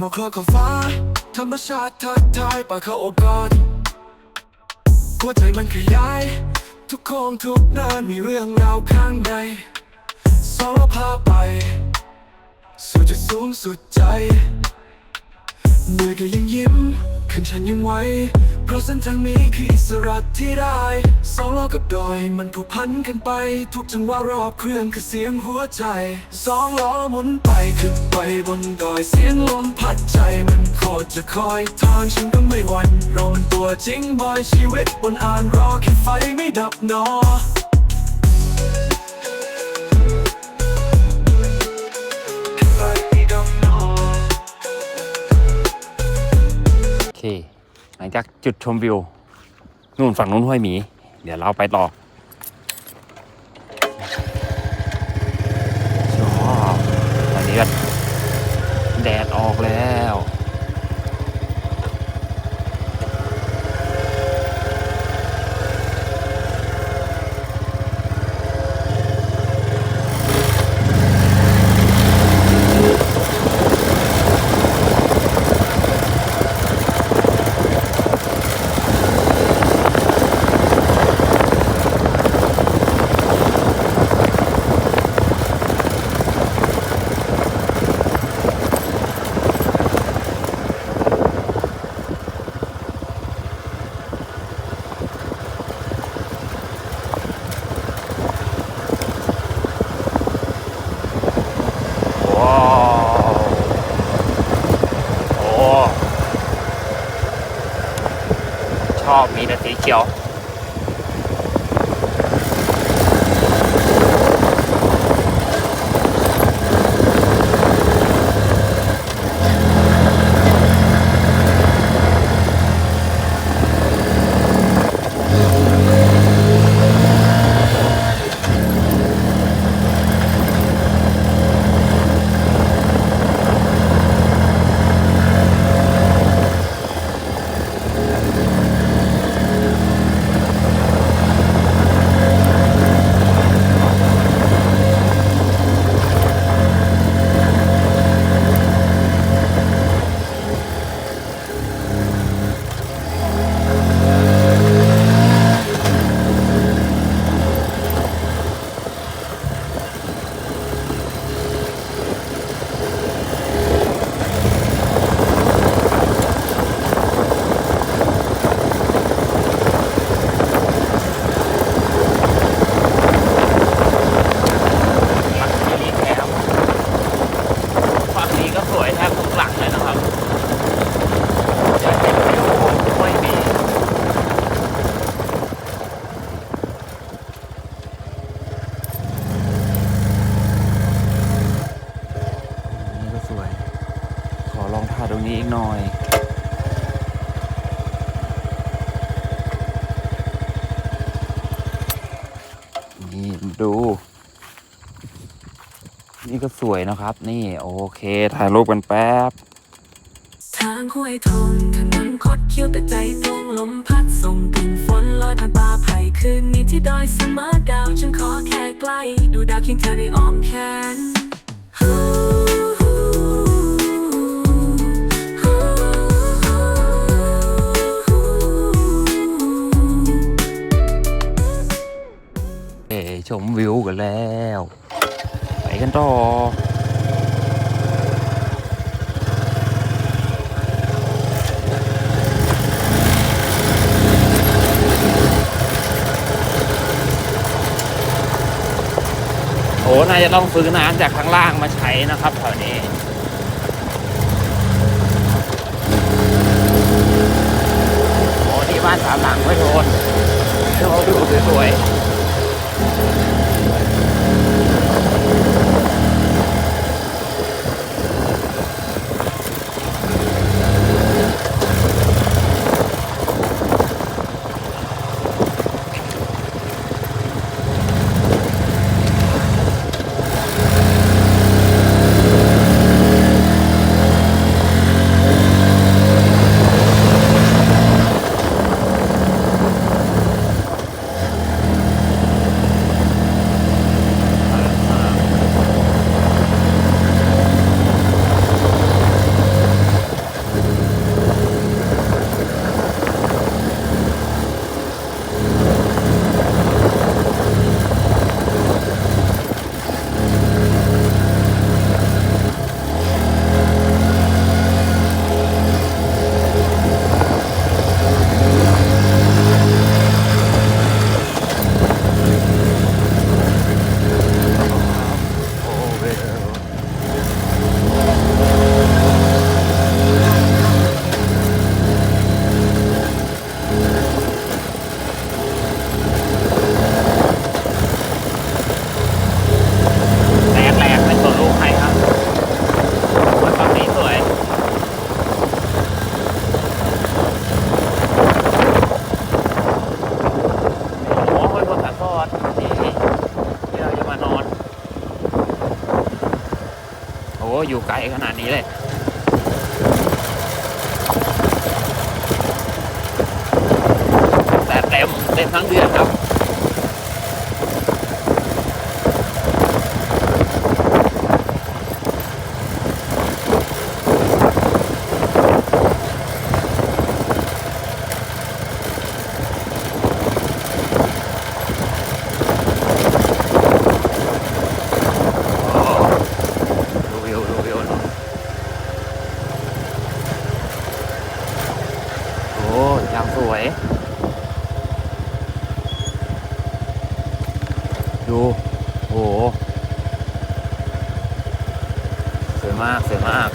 หมอกคลอของฟ้า ธรรมชาติทักทายป่าเขาโอบกอดหัวใจมันขยาย ทุกโค้งทุกเนินมีเรื่องราวข้างในสองเราพาไป สู่จุดสูงสุดใจเหนื่อยก็ยังยิ้มขึ้นฉันยังไหว เพราะเส้นทางนี้คืออิสระที่ได้สองล้อกับดอยมันผูกพันกันไป ทุกจังหวะรอบเครื่องคือเสียงหัวใจสองล้อหมุนไปขึ้นไปบนดอยเสียงลมพัดใจมันโคตรจะคอยทางฉันก็ไม่หวั่นเรามันตัวจริงบอยชีวิตบนอ่านรอแค่ไฟไม่ดับหนอไฟไม่ดับหนอโอเคหลั งจากจุดชมวิว นู่นฝั่งนู้นห้วยหมี เดี๋ยวเราไปต่อชอบตอนนี้ก็แดดออกแล้วาวโอ้ ชอบมีแต่สีเขียว ฝั่งนี้แถมฝั่งนี้ก็สวยแทบทุกหลังเลยนะครับจะเห็นวิวห้วยหมีนี่ก็สวย ขอลองถ่ายตรงนี้อีกหน่อย นี่ดู นี่ก็ส วยนะครับ นี่โอเค ถ่ายรูปกันแป๊บ ทางห้วยทนถนนคดเคี้ยวแต่ใจตรงลมพัดส่งกลิ่นฝนลอยผ่านป่าไผ่คืนนี้ที่ดอยเสมอดาวฉันขอแค่ใกล้ ดูดาวเคียงเธอในอ้อมแขนฮู้ฮู้ฮู้ฮู้เอ๋ชมวิวกันแล้วไป กันต่อโอ้น่าจะต้องซื้อน้ำจากข้างล่างมาใช้นะครับแถวนี้ โอ้นี่บ้านสามหลังไม่โดนเดี๋ยวเราดูสวยๆ อยู่ไกลขนาดนี้เลยแต่เต็มเต็มทั้งเดือนครับ ดูวิวดูวิวเนอะโอ้ยังส วย ดูโอ้โหสวยมาก สวยมาก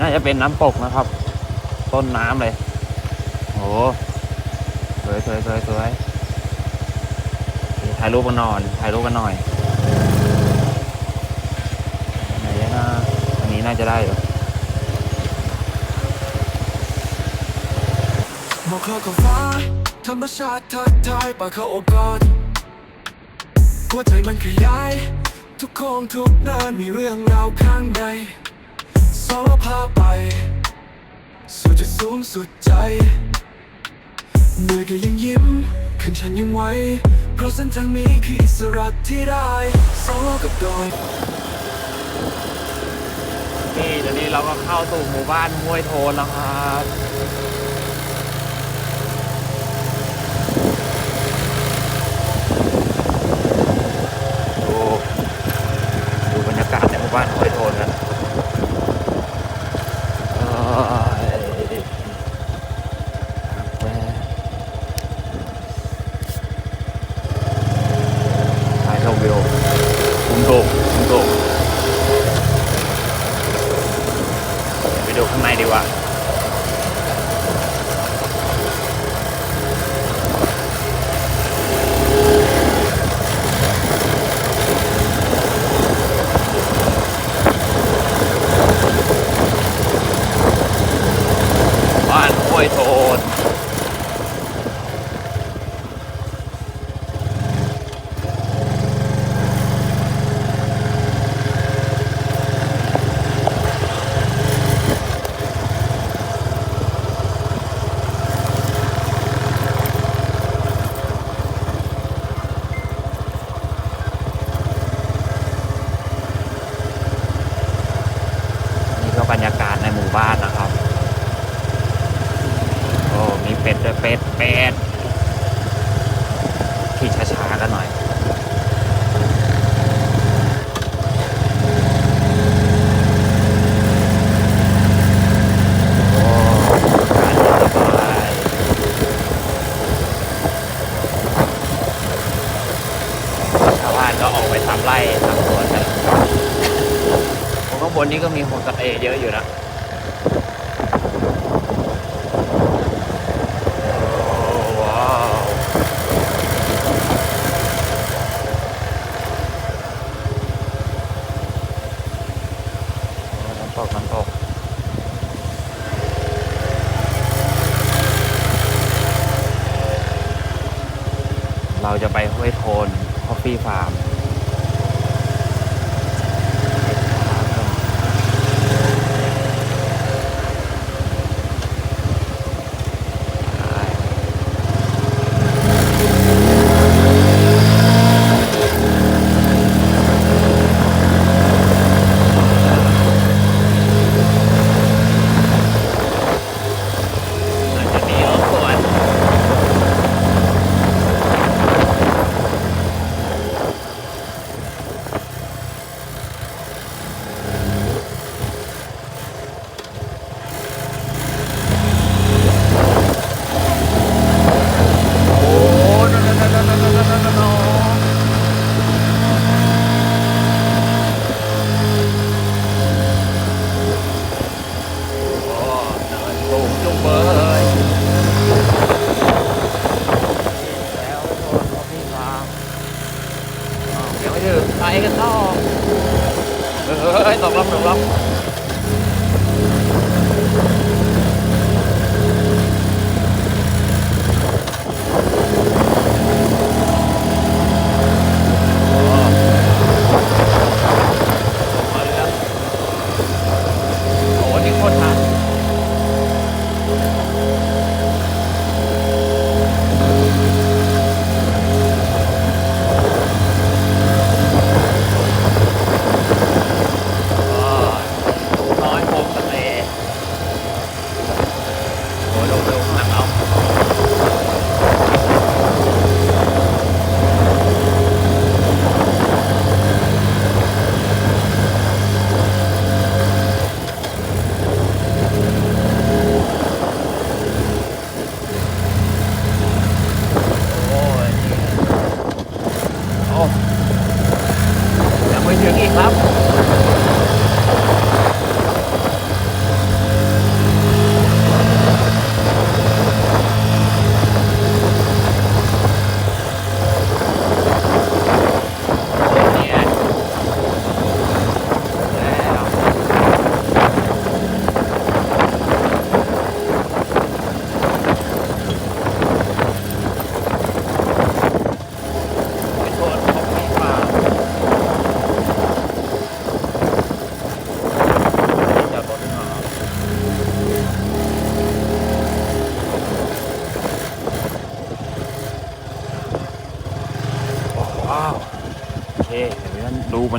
นี่น่าจะเป็นน้ำตกนะครับ ต้นน้ำเลยโหสวยสวยสวยสวยถ่ายรูปกันหน่อยถ่ายรูปกันหน่อยไหนนะอันนี้น่าจะได้อยู่มองเขากับฟ้าธรรมชาติทักทายปากเขาโอบกอดหัวใจมันขยาย ทุกโค้งทุกเดินมีเรื่องราวข้างใน สารพาไปสู่จุดสูงสุดใจเหนื่อยก็ยังยิ้มขึ้นฉันยังไหวเพราะเส้นทางนี้คืออิสระที่ได้สอกับดอยนี่ตอนนี้เราก็เข้าสู่หมู่บ้านห้วยโทนแล้วครับดูดูบรรยากาศในหมู่บ้านห้วยโทนกันเอ้ยแม่ถ่ายชมวิวคุ้มโตกคุ้มโตกไปดูข้างในดีกว่า บ้านนะครับ โอ้ มีเป็ดด้วยเป็ด เป็ด ขี่ช้าๆกันหน่อย โอ้การเดินสบายชาวบ้านก็ออกไร่ทำสวนกันข้างบนนี้ก็มีโฮมสเตย์เยอะอยู่นะโอ้ว้าวโอ้น้ำตกน้ำตกเราจะไปห้วยโทนคอฟฟี่ฟาร์ม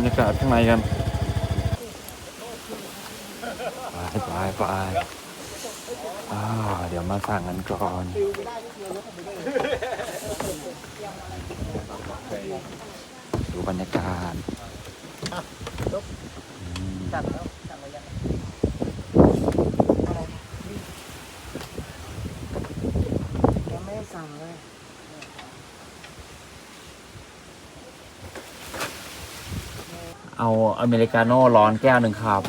บรรยากาศข้างในกันไปไปไปอ้าวเดี๋ยวมาสั่งกันก่อนดูบรรยากาศอืม เอาอเมริกาโน่ร้อนแก้วหนึ่งครับ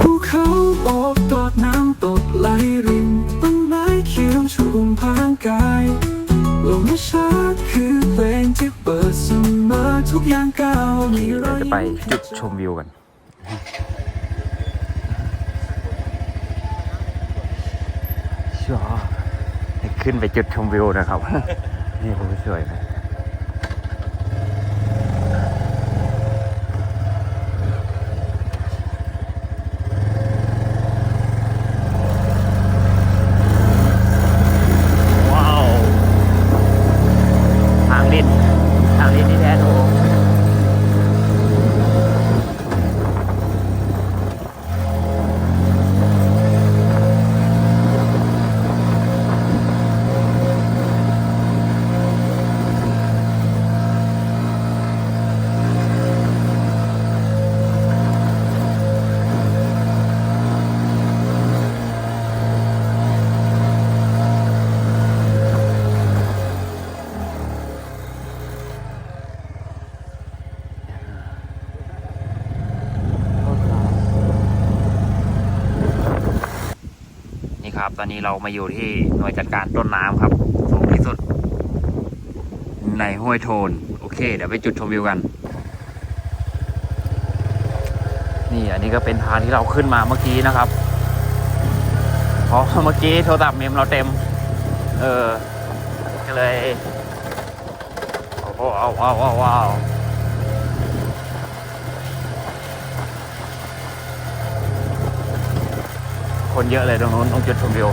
ภูเขาโอบกอดน้ำตกไหลรินต้นไม้เขียวชุมพางกายลมชาติคือเพลงที่เปิดเสมอทุกอย่างก้าวมีรเราอยจะไปจุดชมวิวกันชัวขึ้นไปจุดชมวิวนะครับ พี่คนสวยไหม ครับ ตอนนี้เรามาอยู่ที่หน่วยจัดการต้นน้ำครับ สูงที่สุด ในห้วยโทน โอเค เดี๋ยวไปจุดชมวิวกัน นี่อันนี้ก็เป็นทางที่เราขึ้นมาเมื่อกี้นะครับ เพราะเมื่อกี้โทรศัพท์เมมเราเต็ม เออ ก็เลยโอ้โหว้าวว้าวว้าวว้าว คนเยอะเลยตรงนู้นตรงจุดชมวิว